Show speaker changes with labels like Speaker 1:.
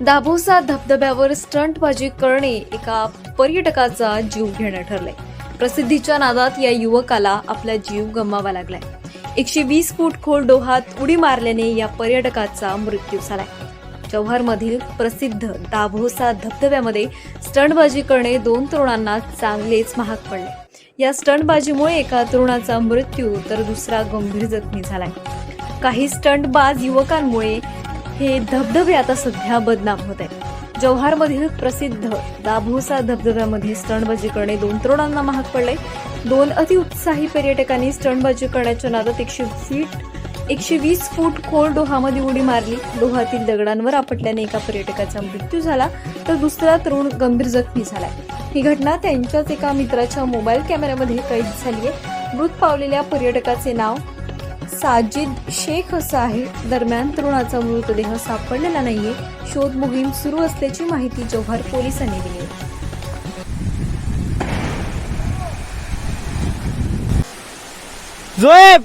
Speaker 1: दाभोसा धबधब्यावर स्टंटबाजी करणे एका पर्यटकाचा जीव घेणं ठरलंय. प्रसिद्धीच्या नादात या युवकाला आपला जीव गमवावा लागलाय. एकशे वीस फूट खोल डोहात उडी मारल्याने या पर्यटकाचा मृत्यू झालाय. जव्हारमधील प्रसिद्ध दाभोसा धबधब्यामध्ये स्टंटबाजी करणे दोन तरुणांना चांगलेच महाग पडले. या स्टंटबाजीमुळे एका तरुणाचा मृत्यू तर दुसरा गंभीर जखमी झालाय. काही स्टंटबाज युवकांमुळे हे धबधबे आता सध्या बदनाम होत आहेत. जव्हारमधील प्रसिद्ध दाभोसा धबधब्यामध्ये स्टंटबाजी करणे दोन तरुणांना महाग पडले. दोन अतिउत्साही पर्यटकांनी स्टंटबाजी करण्याच्या नादात एकशे फीट एकशे वीस फूट खोल डोहामध्ये उडी मारली. डोहातील दगडांवर आपटल्याने एका पर्यटकाचा मृत्यू झाला तर दुसरा तरुण गंभीर जखमी झालाय. ही घटना त्यांच्याच एका मित्राच्या मोबाईल कॅमेऱ्यामध्ये कैद झाली आहे मृत पावलेल्या पर्यटकाचे नाव साजिद शेख असं आहे. दरम्यान तरुणाचा मृतदेह सापडलेला नाहीये. शोध मोहीम सुरू असल्याची माहिती जव्हार पोलिसांनी दिली.
Speaker 2: जोएब!